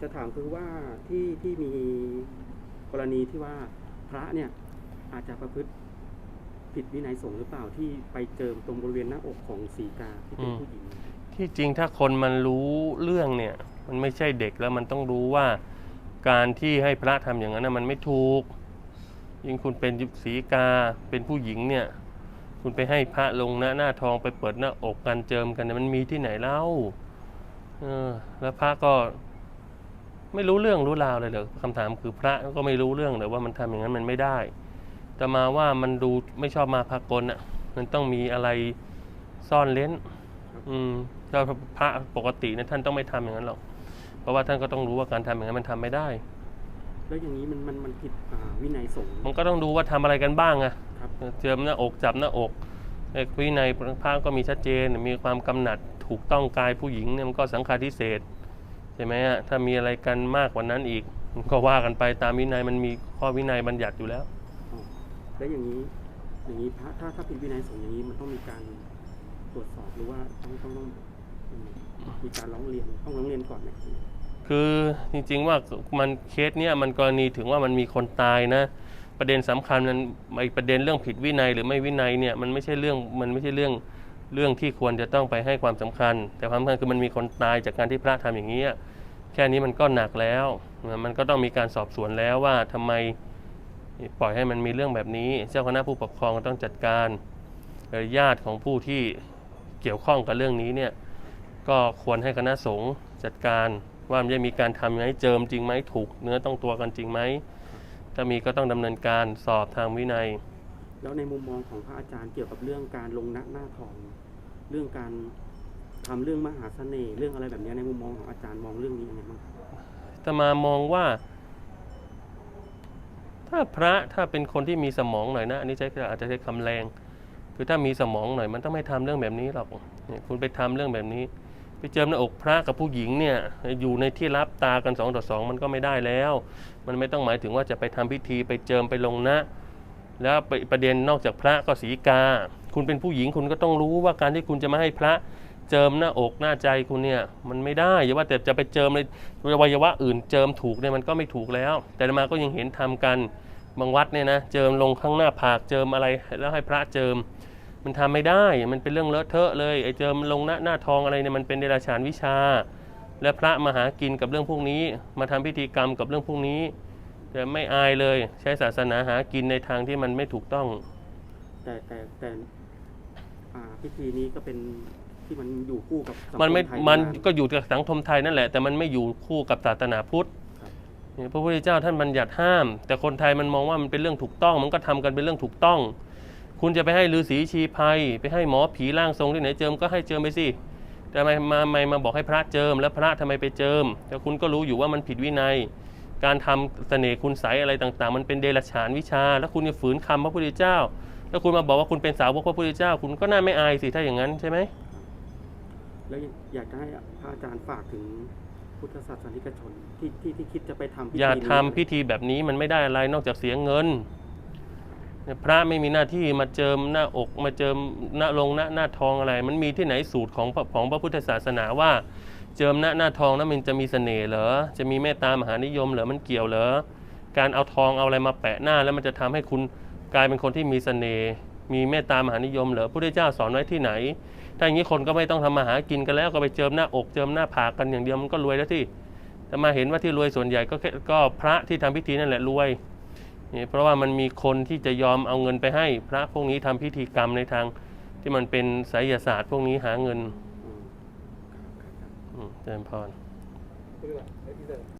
จะถามคือว่าที่ที่มีกรณีที่ว่าพระเนี่ยอาจจะประพฤติผิดวินัยสงฆ์หรือเปล่าที่ไปเจิมตรงบริเวณหน้าอกของสีกาที่เป็นอืมผู้หญิง ที่จริงถ้าคนมันรู้เรื่องเนี่ย มันไม่ใช่เด็กแล้วมันต้องรู้ว่า การที่ให้พระทำอย่างนั้นนะมันไม่ถูก ยิ่งคุณเป็นสีกาเป็นผู้หญิงเนี่ย คุณไปให้พระลงหน้าหน้าทองไปเปิดหน้าอกกันเจิมกันเนี่ยมันมีที่ไหนเล่า เออ แล้วพระก็ ไม่รู้เรื่องรู้ราวเลยเหรอคำถามคือพระก็ไม่รู้เรื่องเลยว่ามันทำอย่างนั้นมันไม่ได้แต่มาว่ามันดูไม่ชอบมาพากลอะ มันต้องมีอะไรซ่อนเล้น อืมถ้าพระปกติเนี่ยท่านต้องไม่ทำอย่างนั้นหรอก เพราะว่าท่านก็ต้องรู้ว่าการทำอย่างนั้นมันทำไม่ได้ แล้วอย่างนี้มันมันมันผิดอ่าวินัยสงฆ์มันก็ต้องดูว่าทำอะไรกันบ้างอะครับเจิมหน้าอกจับหน้าอกไอ้วินัยพระก็มีชัดเจน มีความกำหนัดถูกต้องกายผู้หญิงเนี่ยมันก็สังฆาทิเศษใช่ไหมฮะถ้ามีอะไรกันมากกว่านั้นอีกมันก็ว่ากันไปตามวินัยมันมีข้อวินัยบัญญัติอยู่แล้วอ๋อแล้วอย่างนี้อย่างนี้พระถ้าถ้าผิดวินัยสงฆ์อย่างนี้มันต้องมีการตรวจสอบหรือว่าต้องต้องต้องอืมมีการร้องเรียนต้องร้องเรียนก่อนไหมคือจริงๆว่ามันเคสเนี้ยมันกรณีถึงว่ามันมีคนตายนะ ประเด็นสำคัญมันไอประเด็นเรื่องผิดวินัยหรือไม่วินัยเนี่ยมันไม่ใช่เรื่องมันไม่ใช่เรื่องเรื่องที่ควรจะต้องไปให้ความสำคัญ แต่ความสำคัญคือมันมีคนตายจากการที่พระทำอย่างนี้ย แค่นี้มันก็หนักแล้ว มันก็ต้องมีการสอบสวนแล้วว่าทำไมปล่อยให้มันมีเรื่องแบบนี้ เจ้าคณะผู้ปกครองต้องจัดการญาติของผู้ที่เกี่ยวข้องกับเรื่องนี้เนี่ยก็ควรให้คณะสงฆ์จัดการว่ามันจะมีการทำไหมเจิมจริงไหมถูกเนื้อต้องตัวกันจริงไหมถ้ามีก็ต้องดำเนินการสอบทางวินัย แล้วในมุมมองของพระอาจารย์เกี่ยวกับเรื่องการลงหน้าหน้าทอง เรื่องการ ทำเรื่องมหาเสน่ห์เรื่องอะไรแบบนี้ในมุมมองของอาจารย์มองเรื่องนี้ยังไงบ้างครับแตมามองว่า ถ้าพระถ้าเป็นคนที่มีสมองหน่อยนะ อันนี้ใช้อาจจะใช้คำแรง คือถ้ามีสมองหน่อยมันต้องไม่ทำเรื่องแบบนี้หรอกเนี่ยคุณไปทำเรื่องแบบนี้ ไปเจิมหน้าอกพระกับผู้หญิงเนี่ย อยู่ในที่รับตากันสองต่อสองมันก็ไม่ได้แล้ว มันไม่ต้องหมายถึงว่าจะไปทำพิธีไปเจิมไปลงนะแล้วไปประเด็นนอกจากพระก็สีกา คุณเป็นผู้หญิงคุณก็ต้องรู้ว่าการที่คุณจะมาให้พระ เจิมหน้าอกหน้าใจคุณเนี่ยมันไม่ได้อย่าว่าแต่จะไปเจิมในอวัยวะอื่นเจิมถูกเนี่ยมันก็ไม่ถูกแล้ว แต่มาก็ยังเห็นทำกันบางวัดเนี่ยนะเจิมลงข้างหน้าผากเจิมอะไรแล้วให้พระเจิม มันทำไม่ได้มันเป็นเรื่องเลอะเทอะเลยไอ้เจิมลงหน้าหน้าทองอะไรเนี่ยมันเป็นเดรัจฉานวิชา และพระมาหากินกับเรื่องพวกนี้ มาทำพิธีกรรมกับเรื่องพวกนี้แต่ไม่อายเลยใช้ศาสนาหากินในทางที่มันไม่ถูกต้อง แต่แต่แต่พิธีนี้ก็เป็น ที่มันอยู่คู่กับสังคมันไม่ทยมันาก็อยู่กับสังคมไทยนั่นแหละ แต่มันไม่อยู่คู่กับศาสนาพุทธครับ เนี่ยพระพุทธเจ้าท่านบัญญัติห้าม แต่คนไทยมันมองว่ามันเป็นเรื่องถูกต้อง มันก็ทำกันเป็นเรื่องถูกต้อง คุณจะไปให้ฤาษีชีภัย ไปให้หมอผีร่างทรงที่ไหนเจิมก็ให้เจิมไปสิแต่ทำไมมาไม่มาบอกให้พระเจิม แล้วพระทำไมไปเจิม แต่คุณก็รู้อยู่ว่ามันผิดวินัย การทำเสน่ห์คุณใสยอะไรต่างๆ มันเป็นเดรัจฉานวิชา แล้วคุณจะฝืนคำพระพุทธเจ้า แล้วคุณมาบอกว่าคุณเป็นสาวกพระพุทธเจ้า คุณก็น่าไม่อายสิถ้าอย่างนั้นใช่ไหม แล้วอยากจะให้พระอาจารย์ฝากถึงพุทธศาสนิกชนที่ที่ที่คิดจะไปทำพิธีอย่าทำพิธีแบบนี้มันไม่ได้อะไรนอกจากเสียเงิน พระไม่มีหน้าที่มาเจิมหน้าอกมาเจิมหน้าลงหน้าหน้าทองอะไร มันมีที่ไหนสูตรของของพระพุทธศาสนาว่า เจิมหน้าหน้าทองนั้นมันจะมีเสน่ห์เหรอจะมีเมตตามหานิยมเหรอมันเกี่ยวเหรอการเอาทองเอาอะไรมาแปะหน้า แล้วมันจะทำให้คุณกลายเป็นคนที่มีเสน่ห์ มีเมตตามหานิยมเหรอพระพุทธเจ้าสอนไว้ที่ไหน ถ้าอย่างนี้คนก็ไม่ต้องทำมาหากินกันแล้วก็ไปเจิมหน้าอกเจิมหน้าผากกันอย่างเดียวมันก็รวยแล้วที่แต่มาเห็นว่าที่รวยส่วนใหญ่ก็แค่ก็พระที่ทำพิธีนั่นแหละรวยนี่เพราะว่ามันมีคนที่จะยอมเอาเงินไปให้ พระพวกนี้ทำพิธีกรรมในทางที่มันเป็นไสยศาสตร์พวกนี้หาเงินอืมเจริญพร